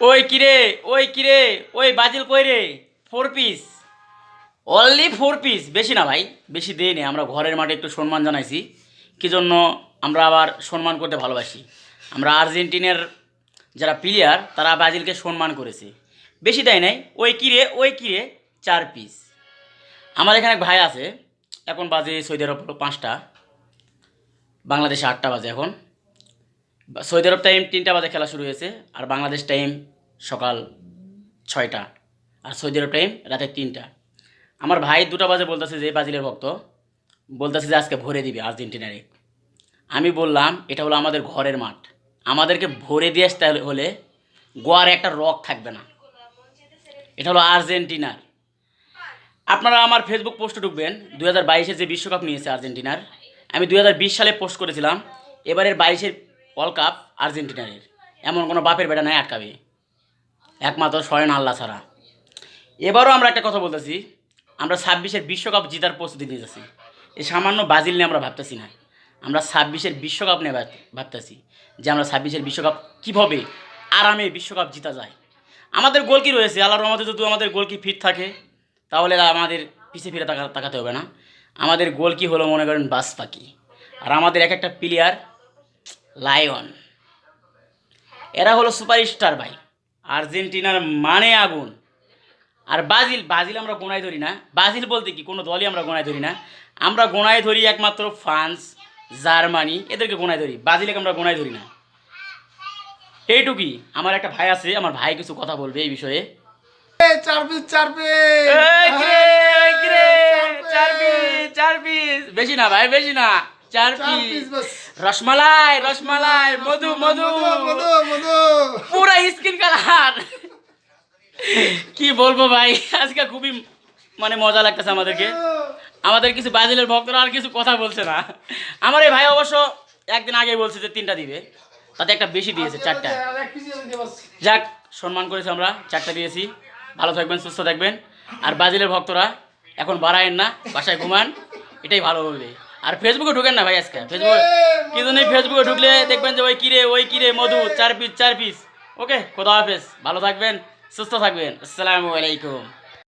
ওই কিরে ওই কিরে ওই বাজিল কই রে? Four piece only four piece বেশি না ভাই, বেশি দেই নি আমরা ঘরের মাঠে একটু সম্মান জানাইছি। কি জন্য আমরা আবার সম্মান করতে ভালোবাসি? আমরা আর্জেন্টিনার যারা প্লেয়ার তারা ব্রাজিলকে সম্মান করেছে। বেশি দেয় নাই। ওই কিরে ওই কিরে চার পিস আমার এখানে ভাই আছে। এখন বাজে সৌদি আরব পাঁচটা। বাংলাদেশে আটটা বাজে এখন। সৌদি আরব টাইম তিনটা বাজে খেলা শুরু হয়েছে, আর বাংলাদেশ টাইম সকাল ছয়টা, আর সৌদি আরব টাইম রাতে তিনটা। আমার ভাই দুটা বাজে বলতেছে যে ব্রাজিলের ভক্ত, বলতেছে যে আজকে ভরে দিবে আর্জেন্টিনারে আমি বললাম, এটা হলো আমাদের ঘরের মাঠ। আমাদেরকে ভরে দিয়ে আসতে হলে গোয়ার একটা রক থাকবে না। এটা হলো আর্জেন্টিনার। আপনারা আমার ফেসবুক পোস্টে ঢুকবেন। দু হাজার বাইশের যে বিশ্বকাপ নিয়েছে আর্জেন্টিনার, আমি দু হাজার বিশ সালে পোস্ট করেছিলাম। এবারের বাইশের ওয়ার্ল্ড কাপ আর্জেন্টিনারের এমন কোনো বাপের বেটা নাই আটকাবে। একমাত্র স্বয়ং আল্লাহ ছাড়া। এবারও আমরা একটা কথা বলতেছি, আমরা ছাব্বিশের বিশ্বকাপ জেতার প্রস্তুতি নিতেছি এই সামান্য ব্রাজিল নিয়ে আমরা ভাবতেছি না। আমরা ছাব্বিশের বিশ্বকাপ নিয়ে ভাব- ভাবতেছি যে আমরা ছাব্বিশের বিশ্বকাপ কীভাবে আরামে বিশ্বকাপ জিতা যায়। আমাদের গোল কি রয়েছে? আল্লাহর রহমতে যদি আমাদের গোল কি ফিট থাকে, তাহলে আমাদের পিছিয়ে ফিরে তাকা তাকাতে হবে না। আমাদের গোল কি হলো মনে করেন বাস পাখি আর আমাদের এক একটা প্লেয়ার লায়ন। এরা হলো সুপারস্টার ভাই। আর্জেন্টিনার মানে আগুন। আর ব্রাজিল ব্রাজিল আমরা গোনায় ধরি না। ব্রাজিল বলতে কি? কোনো দলই আমরা গোনায় ধরি না। আমরা গোনায় ধরি একমাত্র ফ্রান্স জার্মানি এদেরকে গোনায় ধরি। ব্রাজিলকে আমরা গোনায় ধরি না। এইটুকুই। আমার একটা ভাই আছে আমার ভাই কিছু কথা বলবে এই বিষয়ে। বেশি না ভাই বেশি না। চার পিস। রসমালাই রসমালাই মধু মধু। পুরা স্কিন কালার কি বলব ভাই আজকে খুবই মানে মজা লাগতেছে আমাদেরকে। আমাদের কিছু ব্রাজিলের ভক্তরা আর কিছু কথা বলছে না। আমার এই ভাই অবশ্য একদিন আগে বলছে যে তিনটা দিবে। তাতে একটা বেশি দিয়েছে চারটা। যাক সম্মান করেছি আমরা চারটা দিয়েছি। ভালো থাকবেন সুস্থ থাকবেন। আর ব্রাজিলের ভক্তরা এখন বাড়ায়েন না বাসায় ঘুমান এটাই ভালো বলবে আর ফেসবুকে ঢুকেন না ভাই আজকে? ফেসবুকে কিন্তু নেই ফেসবুকে ঢুকলে দেখবেন যে ওই কিরে ওই কিরে মধু চার পিস চার পিস ওকে খোদা হাফেজ। ভালো থাকবেন সুস্থ থাকবেন। আসসালামু আলাইকুম।